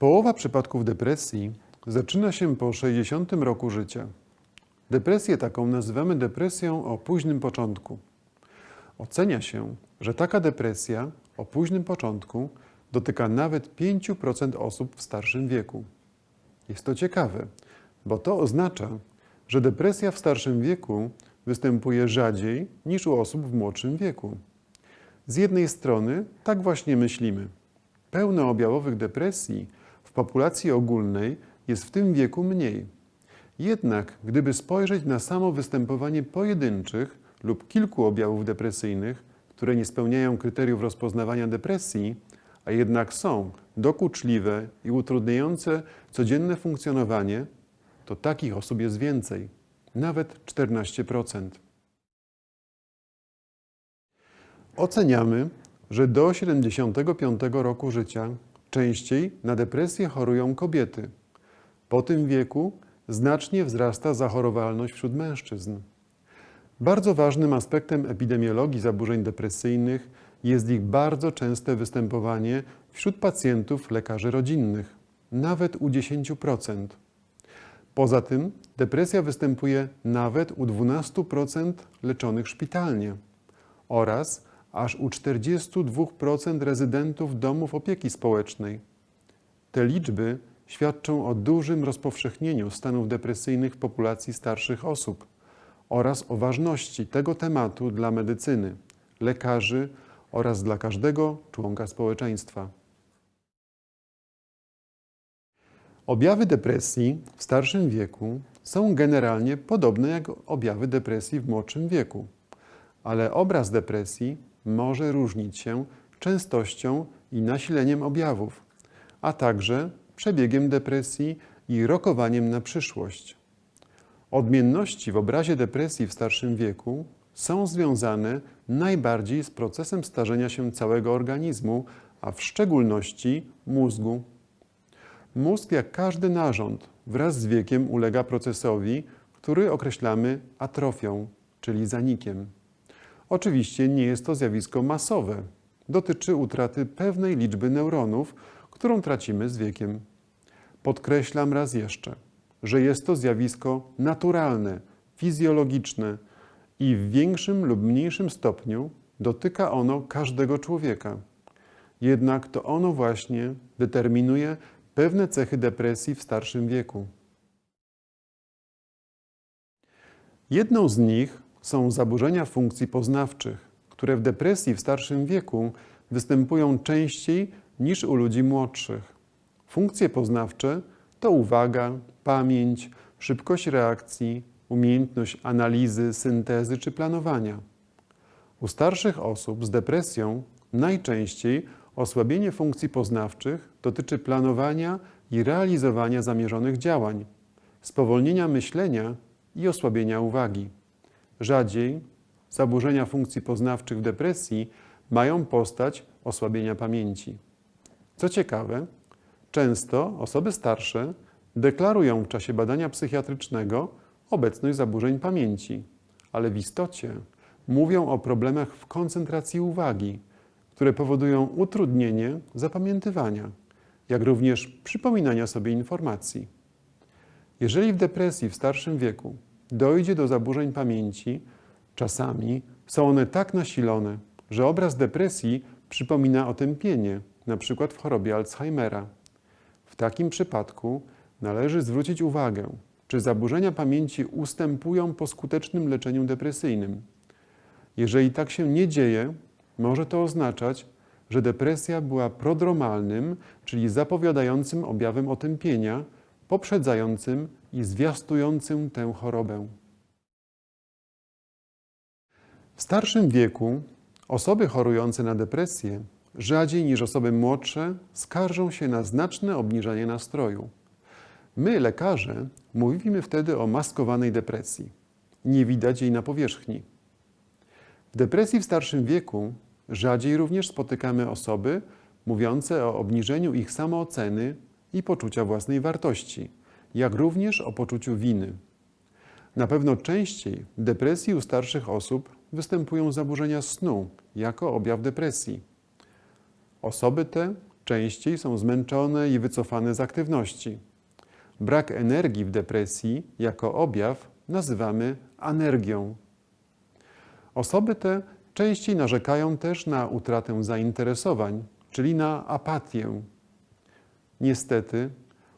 Połowa przypadków depresji zaczyna się po 60 roku życia. Depresję taką nazywamy depresją o późnym początku. Ocenia się, że taka depresja o późnym początku dotyka nawet 5% osób w starszym wieku. Jest to ciekawe, bo to oznacza, że depresja w starszym wieku występuje rzadziej niż u osób w młodszym wieku. Z jednej strony tak właśnie myślimy. Pełnoobjawowych depresji w populacji ogólnej jest w tym wieku mniej. Jednak gdyby spojrzeć na samo występowanie pojedynczych lub kilku objawów depresyjnych, które nie spełniają kryteriów rozpoznawania depresji, a jednak są dokuczliwe i utrudniające codzienne funkcjonowanie, to takich osób jest więcej, nawet 14%. Oceniamy, że do 75 roku życia częściej na depresję chorują kobiety. Po tym wieku znacznie wzrasta zachorowalność wśród mężczyzn. Bardzo ważnym aspektem epidemiologii zaburzeń depresyjnych jest ich bardzo częste występowanie wśród pacjentów lekarzy rodzinnych, nawet u 10%. Poza tym depresja występuje nawet u 12% leczonych szpitalnie oraz aż u 42% rezydentów domów opieki społecznej. Te liczby świadczą o dużym rozpowszechnieniu stanów depresyjnych w populacji starszych osób oraz o ważności tego tematu dla medycyny, lekarzy oraz dla każdego członka społeczeństwa. Objawy depresji w starszym wieku są generalnie podobne jak objawy depresji w młodszym wieku, ale obraz depresji może różnić się częstością i nasileniem objawów, a także przebiegiem depresji i rokowaniem na przyszłość. Odmienności w obrazie depresji w starszym wieku są związane najbardziej z procesem starzenia się całego organizmu, a w szczególności mózgu. Mózg, jak każdy narząd, wraz z wiekiem ulega procesowi, który określamy atrofią, czyli zanikiem. Oczywiście nie jest to zjawisko masowe. Dotyczy utraty pewnej liczby neuronów, którą tracimy z wiekiem. Podkreślam raz jeszcze, że jest to zjawisko naturalne, fizjologiczne i w większym lub mniejszym stopniu dotyka ono każdego człowieka. Jednak to ono właśnie determinuje pewne cechy depresji w starszym wieku. Jedną z nich są zaburzenia funkcji poznawczych, które w depresji w starszym wieku występują częściej niż u ludzi młodszych. Funkcje poznawcze to uwaga, pamięć, szybkość reakcji, umiejętność analizy, syntezy czy planowania. U starszych osób z depresją najczęściej osłabienie funkcji poznawczych dotyczy planowania i realizowania zamierzonych działań, spowolnienia myślenia i osłabienia uwagi. Rzadziej zaburzenia funkcji poznawczych w depresji mają postać osłabienia pamięci. Co ciekawe, często osoby starsze deklarują w czasie badania psychiatrycznego obecność zaburzeń pamięci, ale w istocie mówią o problemach w koncentracji uwagi, które powodują utrudnienie zapamiętywania, jak również przypominania sobie informacji. Jeżeli w depresji w starszym wieku dojdzie do zaburzeń pamięci, czasami są one tak nasilone, że obraz depresji przypomina otępienie, np. w chorobie Alzheimera. W takim przypadku należy zwrócić uwagę, czy zaburzenia pamięci ustępują po skutecznym leczeniu depresyjnym. Jeżeli tak się nie dzieje, może to oznaczać, że depresja była prodromalnym, czyli zapowiadającym objawem otępienia, poprzedzającym i zwiastującym tę chorobę. W starszym wieku osoby chorujące na depresję rzadziej niż osoby młodsze skarżą się na znaczne obniżanie nastroju. My, lekarze, mówimy wtedy o maskowanej depresji. Nie widać jej na powierzchni. W depresji w starszym wieku rzadziej również spotykamy osoby mówiące o obniżeniu ich samooceny i poczucia własnej wartości, jak również o poczuciu winy. Na pewno częściej w depresji u starszych osób występują zaburzenia snu jako objaw depresji. Osoby te częściej są zmęczone i wycofane z aktywności. Brak energii w depresji jako objaw nazywamy anergią. Osoby te częściej narzekają też na utratę zainteresowań, czyli na apatię. Niestety,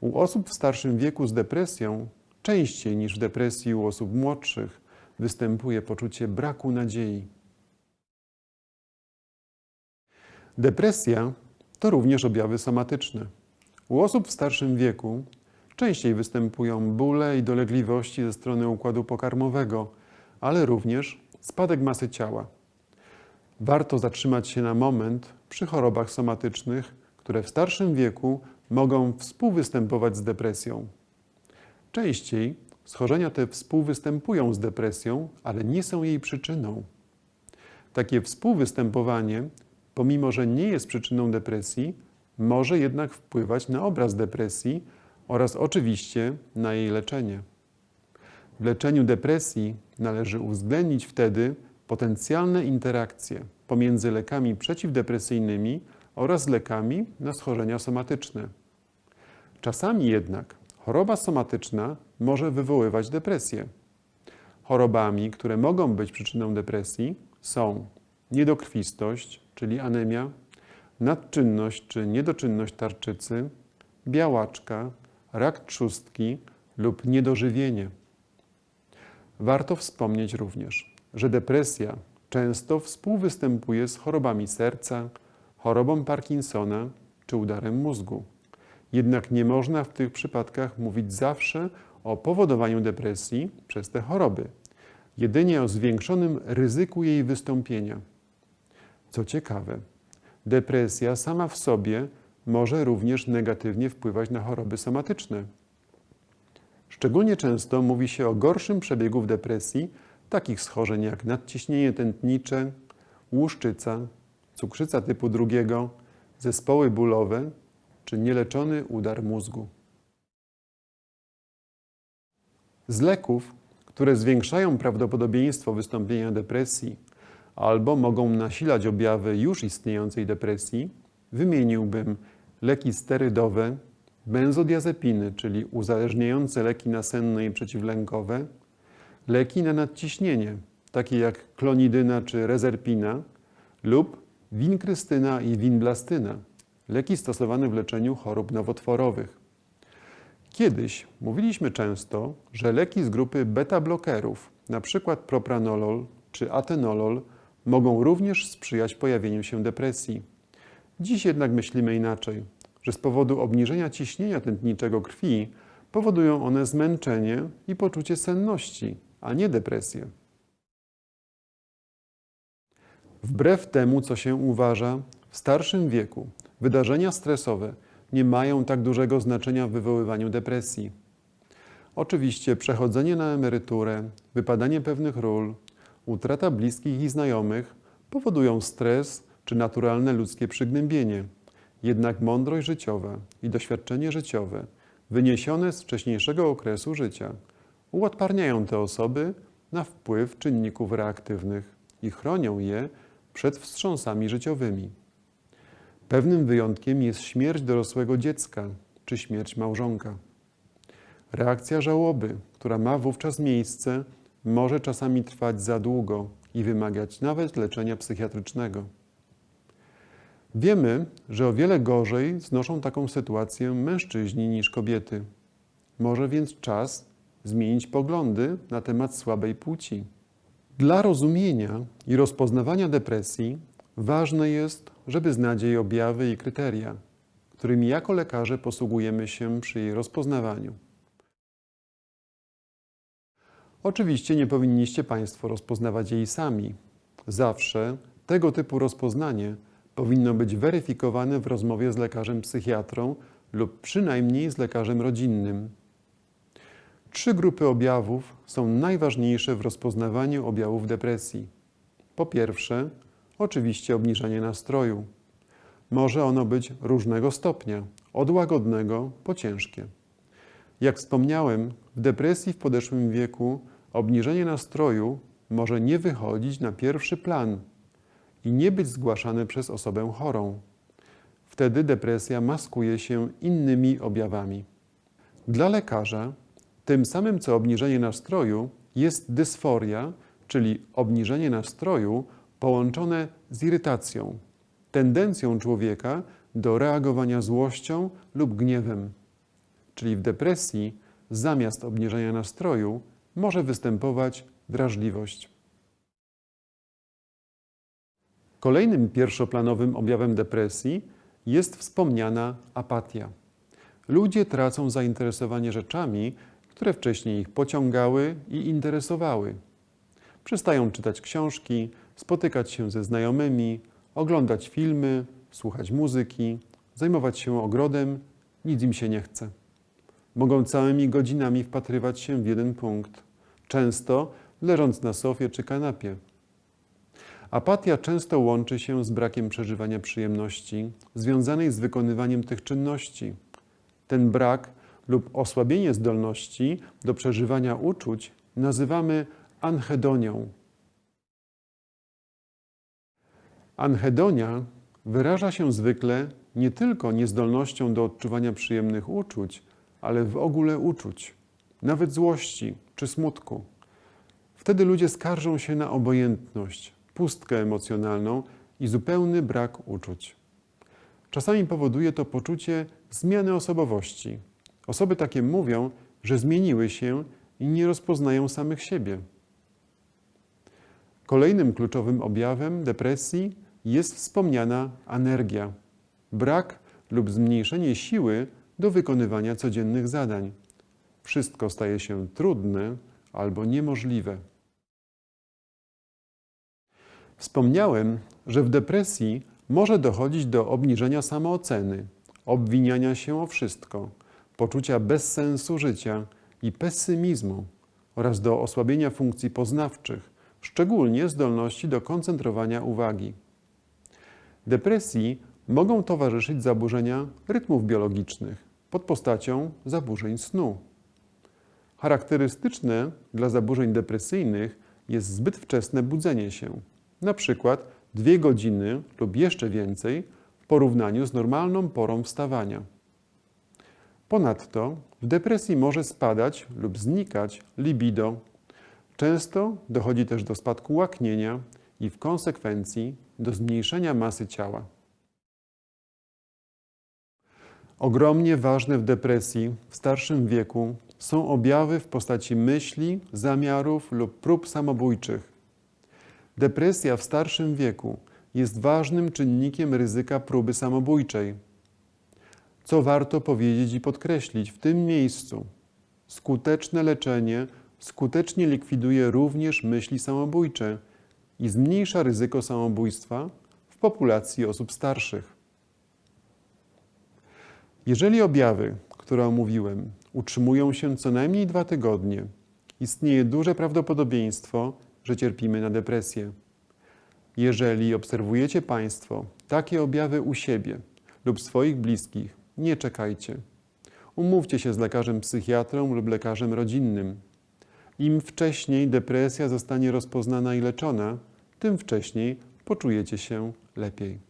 u osób w starszym wieku z depresją, częściej niż w depresji u osób młodszych, występuje poczucie braku nadziei. Depresja to również objawy somatyczne. U osób w starszym wieku częściej występują bóle i dolegliwości ze strony układu pokarmowego, ale również spadek masy ciała. Warto zatrzymać się na moment przy chorobach somatycznych, które w starszym wieku mogą współwystępować z depresją. Częściej schorzenia te współwystępują z depresją, ale nie są jej przyczyną. Takie współwystępowanie, pomimo że nie jest przyczyną depresji, może jednak wpływać na obraz depresji oraz oczywiście na jej leczenie. W leczeniu depresji należy uwzględnić wtedy potencjalne interakcje pomiędzy lekami przeciwdepresyjnymi oraz lekami na schorzenia somatyczne. Czasami jednak choroba somatyczna może wywoływać depresję. Chorobami, które mogą być przyczyną depresji są niedokrwistość, czyli anemia, nadczynność czy niedoczynność tarczycy, białaczka, rak trzustki lub niedożywienie. Warto wspomnieć również, że depresja często współwystępuje z chorobami serca, chorobą Parkinsona czy udarem mózgu. Jednak nie można w tych przypadkach mówić zawsze o powodowaniu depresji przez te choroby, jedynie o zwiększonym ryzyku jej wystąpienia. Co ciekawe, depresja sama w sobie może również negatywnie wpływać na choroby somatyczne. Szczególnie często mówi się o gorszym przebiegu w depresji takich schorzeń jak nadciśnienie tętnicze, łuszczyca, cukrzyca typu drugiego, zespoły bólowe czy nieleczony udar mózgu. Z leków, które zwiększają prawdopodobieństwo wystąpienia depresji albo mogą nasilać objawy już istniejącej depresji, wymieniłbym leki sterydowe, benzodiazepiny, czyli uzależniające leki nasenne i przeciwlękowe, leki na nadciśnienie, takie jak klonidyna czy rezerpina lub winkrystyna i winblastyna, leki stosowane w leczeniu chorób nowotworowych. Kiedyś mówiliśmy często, że leki z grupy beta-blokerów, np. propranolol czy atenolol, mogą również sprzyjać pojawieniu się depresji. Dziś jednak myślimy inaczej, że z powodu obniżenia ciśnienia tętniczego krwi powodują one zmęczenie i poczucie senności, a nie depresję. Wbrew temu, co się uważa, w starszym wieku wydarzenia stresowe nie mają tak dużego znaczenia w wywoływaniu depresji. Oczywiście przechodzenie na emeryturę, wypadanie pewnych ról, utrata bliskich i znajomych powodują stres czy naturalne ludzkie przygnębienie. Jednak mądrość życiowa i doświadczenie życiowe, wyniesione z wcześniejszego okresu życia, uodparniają te osoby na wpływ czynników reaktywnych i chronią je przed wstrząsami życiowymi. Pewnym wyjątkiem jest śmierć dorosłego dziecka czy śmierć małżonka. Reakcja żałoby, która ma wówczas miejsce, może czasami trwać za długo i wymagać nawet leczenia psychiatrycznego. Wiemy, że o wiele gorzej znoszą taką sytuację mężczyźni niż kobiety. Może więc czas zmienić poglądy na temat słabej płci. Dla rozumienia i rozpoznawania depresji ważne jest, żeby znać jej objawy i kryteria, którymi jako lekarze posługujemy się przy jej rozpoznawaniu. Oczywiście nie powinniście Państwo rozpoznawać jej sami. Zawsze tego typu rozpoznanie powinno być weryfikowane w rozmowie z lekarzem psychiatrą lub przynajmniej z lekarzem rodzinnym. Trzy grupy objawów są najważniejsze w rozpoznawaniu objawów depresji. Po pierwsze, oczywiście obniżanie nastroju. Może ono być różnego stopnia, od łagodnego po ciężkie. Jak wspomniałem, w depresji w podeszłym wieku obniżenie nastroju może nie wychodzić na pierwszy plan i nie być zgłaszane przez osobę chorą. Wtedy depresja maskuje się innymi objawami. Dla lekarza tym samym co obniżenie nastroju jest dysforia, czyli obniżenie nastroju połączone z irytacją, tendencją człowieka do reagowania złością lub gniewem. Czyli w depresji zamiast obniżenia nastroju może występować wrażliwość. Kolejnym pierwszoplanowym objawem depresji jest wspomniana apatia. Ludzie tracą zainteresowanie rzeczami, które wcześniej ich pociągały i interesowały. Przestają czytać książki, spotykać się ze znajomymi, oglądać filmy, słuchać muzyki, zajmować się ogrodem, nic im się nie chce. Mogą całymi godzinami wpatrywać się w jeden punkt, często leżąc na sofie czy kanapie. Apatia często łączy się z brakiem przeżywania przyjemności związanej z wykonywaniem tych czynności. Ten brak lub osłabienie zdolności do przeżywania uczuć nazywamy anhedonią. Anhedonia wyraża się zwykle nie tylko niezdolnością do odczuwania przyjemnych uczuć, ale w ogóle uczuć, nawet złości czy smutku. Wtedy ludzie skarżą się na obojętność, pustkę emocjonalną i zupełny brak uczuć. Czasami powoduje to poczucie zmiany osobowości. Osoby takie mówią, że zmieniły się i nie rozpoznają samych siebie. Kolejnym kluczowym objawem depresji jest wspomniana anergia, brak lub zmniejszenie siły do wykonywania codziennych zadań. Wszystko staje się trudne albo niemożliwe. Wspomniałem, że w depresji może dochodzić do obniżenia samooceny, obwiniania się o wszystko, poczucia bezsensu życia i pesymizmu oraz do osłabienia funkcji poznawczych, szczególnie zdolności do koncentrowania uwagi. Depresji mogą towarzyszyć zaburzenia rytmów biologicznych pod postacią zaburzeń snu. Charakterystyczne dla zaburzeń depresyjnych jest zbyt wczesne budzenie się, na przykład dwie godziny lub jeszcze więcej w porównaniu z normalną porą wstawania. Ponadto w depresji może spadać lub znikać libido. Często dochodzi też do spadku łaknienia i w konsekwencji do zmniejszenia masy ciała. Ogromnie ważne w depresji w starszym wieku są objawy w postaci myśli, zamiarów lub prób samobójczych. Depresja w starszym wieku jest ważnym czynnikiem ryzyka próby samobójczej. Co warto powiedzieć i podkreślić w tym miejscu? Skuteczne leczenie skutecznie likwiduje również myśli samobójcze i zmniejsza ryzyko samobójstwa w populacji osób starszych. Jeżeli objawy, które omówiłem, utrzymują się co najmniej dwa tygodnie, istnieje duże prawdopodobieństwo, że cierpimy na depresję. Jeżeli obserwujecie Państwo takie objawy u siebie lub swoich bliskich, nie czekajcie. Umówcie się z lekarzem psychiatrą lub lekarzem rodzinnym. Im wcześniej depresja zostanie rozpoznana i leczona, tym wcześniej poczujecie się lepiej.